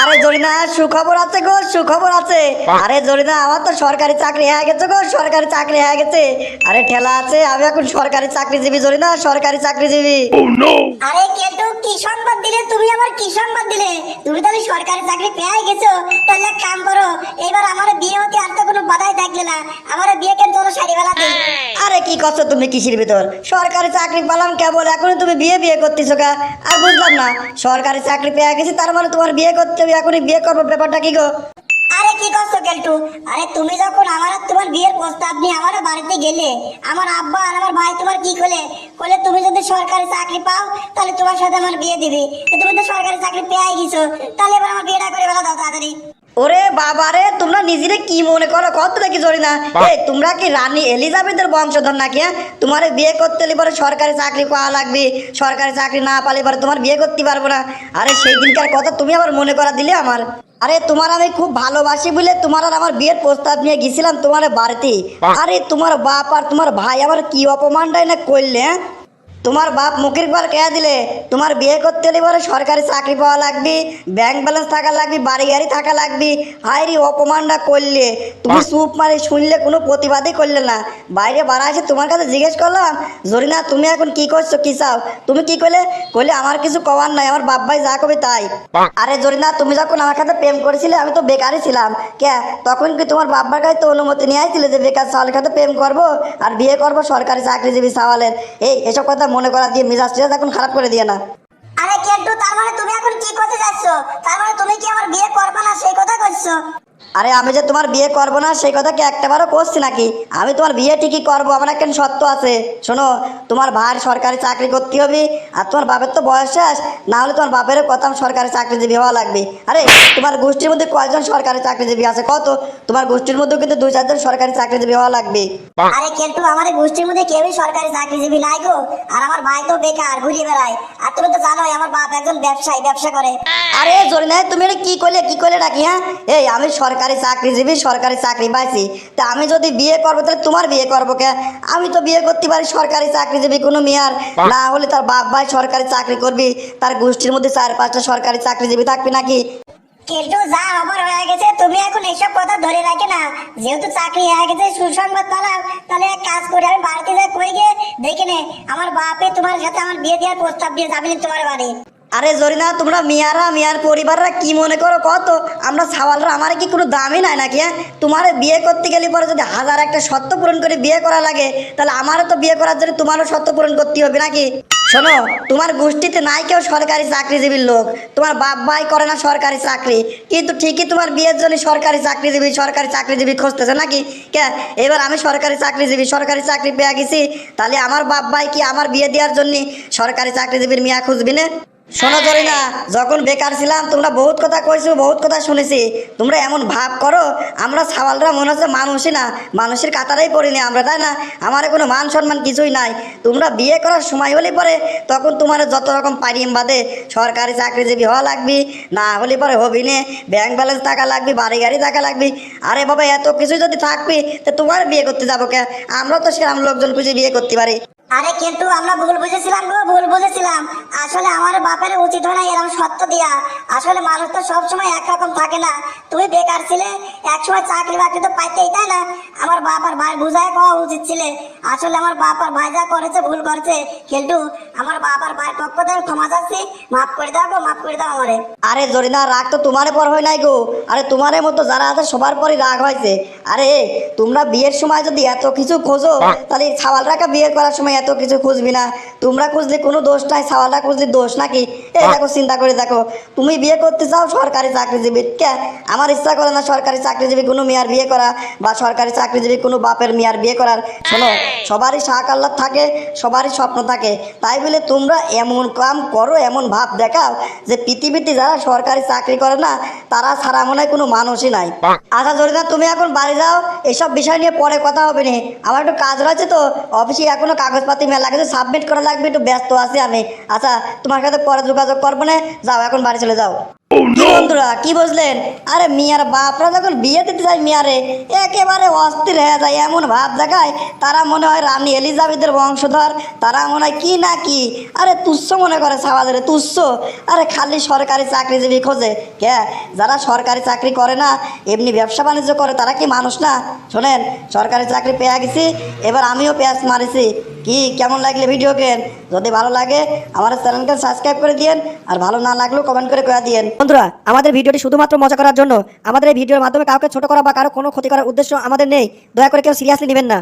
আরে জরিনা সুখবর আছে গো সুখবর আছে। আরে জরিনা আমার তো সরকারি চাকরি হয়ে গেছে গো সরকারি চাকরি হয়ে গেছে। আরে ঠেলা আছে আমি এখন সরকারি চাকরিজীবী জরিনা সরকারি চাকরিজীবী। আরে কেটু কি সংবাদ দিলে? তুমি আমার কি সংবাদ দিলে? তুমি তাহলে সরকারি চাকরি পেয়ে গেছো। তাহলে এক কাম করো এবার আমার বিয়ে হতে আর তো কোনো বাধাই থাকলে না। আমার বিয়ে কেন চলো আরে কি করছ তুমি কিসের ভিতর? সরকারি চাকরি পেলাম কেবল এখনই তুমি বিয়ে বিয়ে করতেছো কা? আর বুঝলাম না সরকারি চাকরি পেয়ে গেছি তার মানে তোমার বিয়ে করতে হবে এখনই বিয়ে করব, ব্যাপারটা কি গো? আরে কি করছ কেলটু আরে তুমি যখন আমার তোমার বিয়ের প্রস্তাব নিয়ে আমার বাড়িতে গেলে, আমার আব্বা আর আমার ভাই তোমার কি করলে বলে তুমি যদি সরকারি চাকরি পাও, তাহলে তোমার সাথে আমার বিয়ে দিবি। তুমি তো সরকারি চাকরি পেয়ে গেছো, তাহলে এবার আমার বিয়েটা করে বেলা দাও ওরে বাবারে তোমরা নিজেরে কি মনে করো? কত দেখি জড়ি না এই তোমরা কি রানী এলিজাবেথের বংশধর নাকি হ্যাঁ? তোমার বিয়ে করতে হলে পরে সরকারি চাকরি পাওয়া লাগবে। সরকারি চাকরি না পালে পরে তোমার বিয়ে করতে পারব না। আরে সেই দিনকার কথা তুমি আবার মনে করা দিলে আমার। আরে তোমার আমি খুব ভালোবাসি বলে তোমার আর আমার বিয়ের প্রস্তাব নিয়ে গেছিলাম তোমার বাড়িতে। আরে তোমার বাপ আর তোমার ভাই আমার কি অপমানটাই না করলে হ্যাঁ? তোমার বাপ মুখের পর কে দিলে? তোমার বিয়ে করতে হলে পরে সরকারি চাকরি পাওয়া লাগবে ব্যাংক ব্যালেন্স থাকা লাগবে বাড়ি গাড়ি থাকা লাগবে। হাইরি অপমানটা করলে। তুমি চুপ মারি শুনলে কোনো প্রতিবাদই করলে না। বাইরে বাড়া এসে তোমার কাছে জিজ্ঞেস করলাম জরিনা তুমি এখন কি করছ কি চাও? তুমি কি করলে? করলে আমার কিছু কওয়ার নাই আমার বাপ ভাই যা কবে তাই। আরে জরিনা তুমি যখন আমার সাথে প্রেম করেছিলে আমি তো বেকারই ছিলাম। কে তখন কি তোমার বাবার কাছে তো অনুমতি নিয়ে আসছিলে যে বেকার সাওয়ালের সাথে প্রেম করব আর বিয়ে করব সরকারি চাকরিজীবী সাওয়ালের? এই এসব কথা মনে করা দিয়ে মিজাজ টিজাজ এখন খারাপ করে দিয়ে না। আরে কেন্টু তার মানে তুমি এখন কি করতে যাচ্ছ? তার মানে তুমি কি আমার বিয়ে করবে না? সেই কথা করছ আরে আমি যে তোমার বিয়ে করব না সেই কথা কি একটাবারও করছি নাকি? আমি তোমার বিয়ে ঠিকই করব আমার একটা সত্য আছে। শোনো তোমার ভাই সরকারি চাকরি করতে হবে আর তোমার বাপের তো বয়স শেষ না হলে তোমার বাপেরও কথা সরকারি চাকরিজীবী হওয়া লাগবে। আরে তোমার গোষ্ঠীর মধ্যে কয়জন সরকারি চাকরিজীবী আছে কত? তোমার গোষ্ঠীর মধ্যেও কিন্তু দুই চারজন সরকারি চাকরিজীবী হওয়া লাগবে। আরে কেন্টু আমার গোষ্ঠীর মধ্যে কেউই সরকারি চাকরিজীবী নাই গো আর আমার ভাই তো বেকার ঘুরিয়ে বেড়ায়। আর তুমি তো জানোই আমার বাপ একজন ব্যবসায়ী ব্যবসা করে। আরে জরিনা তুমি কি করলে কি করলে নাকি হ্যাঁ? এই আমি সরকারি চাকরিজীবী সরকারি চাকরি পাইছি। তা আমি যদি বিয়ে করব, তাহলে তোমার বিয়ে করব কে? আমি তো বিয়ে করতে পারি সরকারি চাকরিজীবী কোনো মেয়ার। না হলে তার বাপ ভাই সরকারি চাকরি করবি, তার গোষ্ঠীর মধ্যে চার পাঁচটা সরকারি চাকরিজীবী থাকবি নাকি? কিন্তু যা খবর হয়ে গেছে, তুমি এখন এইসব কথা ধরে রাখে না। যেহেতু চাকরি হয়ে গেছে, সুসংবাদ পেলাম। তাহলে এক কাজ করে, আমি বাড়িতে যাই, কই গিয়ে দেখে নে, আমার বাপে তোমার সাথে আমার বিয়ে দেওয়ার প্রস্তাব দিয়ে যাবি না তোমার বাড়ি। আরে জরিনা, তোমরা মিয়ারা, মিয়ার পরিবাররা কি মনে করো কত? আমরা সাওয়ালরা আমার কি কোনো দামই নাই নাকি হ্যাঁ? তোমার বিয়ে করতে গেলে পরে যদি হাজার একটা শর্ত পূরণ করে বিয়ে করা লাগে, তাহলে আমারও তো বিয়ে করার জন্য তোমারও শর্ত পূরণ করতে হবে নাকি? শোনো, তোমার গোষ্ঠীতে নাই কেউ সরকারি চাকরিজীবীর লোক, তোমার বাপ ভাই করে না সরকারি চাকরি, কিন্তু ঠিকই তোমার বিয়ের জন্য সরকারি চাকরিজীবী সরকারি চাকরিজীবী খুঁজতেছে নাকি? কে? এবার আমি সরকারি চাকরিজীবী, সরকারি চাকরি পেয়ে গেছি, তাহলে আমার বাপ ভাই কি আমার বিয়ে দেওয়ার জন্য সরকারি চাকরিজীবীর মিয়া খুঁজবি না? শোনো করি না যখন বেকার ছিলাম তোমরা বহুত কথা কইছো বহুত কথা শুনেছি। তোমরা এমন ভাব করো আমরা সাওয়ালরা মনে হচ্ছে মানুষই না। মানুষের কাতারেই পড়িনি আমরা তাই না? আমার কোনো মান সম্মান কিছুই নাই। তোমরা বিয়ে করার সময় হলে পরে তখন তোমার যত রকম পারিম বাদে সরকারি চাকরিজীবী হওয়া লাগবি না হলে পরে হবি নে। ব্যাংক ব্যালেন্স টাকা লাগবি বাড়ি গাড়ি টাকা লাগবি। আরে বাবা এত কিছু যদি থাকবি তো তোমার বিয়ে করতে যাব কে? আমরা তো সেরকম লোকজন খুঁজে বিয়ে করতে পারি। আরে কিন্তু আমরা ভুল বুঝেছিলাম গো ভুল বুঝেছিলাম। আসলে আমার বাপের উচিত হয় না এরকম সত্য দিয়া। আসলে মানুষ তো সবসময় একরকম থাকে না। তুমি বেকার ছিলে, একসময় চাকরি বাকরি তো পাইতেই, তাই না? আমার বাবার ভাই বুঝায় পাওয়া উচিত ছিলে। আসলে আমার বাবার ভাই যা করেছে, ভুল করেছে। কিন্তু আমার বাবার ভাই পক্ষ থেকে ক্ষমা চাচ্ছি। মাফ করে দাও গো, মাফ করে দাও আমারে। আরে জরিনা, রাগ তো তোমারে পর হয় নাই গো। আরে তোমারে মতো যারা আছে, সবার পরই রাগ হয়েছে। আরে তোমরা বিয়ের সময় যদি এত কিছু খোঁজো তাহলে ছাওয়ালরাকে বিয়ে করার সময় এত কিছু খুঁজবি না। তোমরা খুঁজলে কোনো দোষ নাই ছাওয়ালরা খুঁজলে দোষ নাকি? এই দেখো চিন্তা করে দেখো তুমি বিয়ে করতে চাও সরকারি চাকরিজীবী কে? আমার ইচ্ছা করে না সরকারি চাকরিজীবী কোনো মেয়ার বিয়ে করা বা সরকারি চাকরিজীবী কোনো বাপের মেয়ার বিয়ে করার। শোনো সবারই শাক আল্লাহ থাকে সবারই স্বপ্ন থাকে। তাই বলে তোমরা এমন কাম করো এমন ভাব দেখাও যে পৃথিবীতে যারা সরকারি চাকরি করে না তারা ছাড়া মনে হয় কোনো মানুষই নাই। আচ্ছা জরিনা তুমি এখন বাড়ি যাও এসব বিষয় নিয়ে পরে কথা হবে নি। আমার একটু কাজ রয়েছে তো, অফিসে এখনও কাগজপাতি মেলা কিছু সাবমিট করা লাগবে, একটু ব্যস্ত আছি আমি। আচ্ছা তোমার সাথে পরে যোগাযোগ করব না। যাও, এখন বাড়ি চলে যাও। বন্ধুরা কি বুঝলেন? আরে মিয়ার বাপরা যখন বিয়ে দিতে যায় মিয়ারে একেবারে অস্থির হয়ে যায় এমন ভাব দেখায় তারা মনে হয় রানী এলিজাবেথের বংশধর তারা মনে হয় কি না কি। আরে তুচ্ছ মনে করে সাবাদের তুচ্ছ। আরে খালি সরকারি চাকরিজীবী খোঁজে। কে? যারা সরকারি চাকরি করে না এমনি ব্যবসা বাণিজ্য করে তারা কি মানুষ না? শোনেন সরকারি চাকরি পেয়ে গেছি এবার আমিও পেঁয়াজ মারিছি। কি, কেমন লাগলে ভিডিও কেন যদি ভালো লাগে, আমার চ্যানেলকে সাবস্ক্রাইব করে দিয়েন, আর ভালো না লাগলেও কমেন্ট করে করে দিয়েন। বন্ধুরা, আমাদের ভিডিওটি শুধুমাত্র মজা করার জন্য, আমাদের এই ভিডিওর মাধ্যমে কাউকে ছোট করা বা কারও কোনো ক্ষতি করার উদ্দেশ্য আমাদের নেই। দয়া করে কেউ সিরিয়াসলি নেবেন না।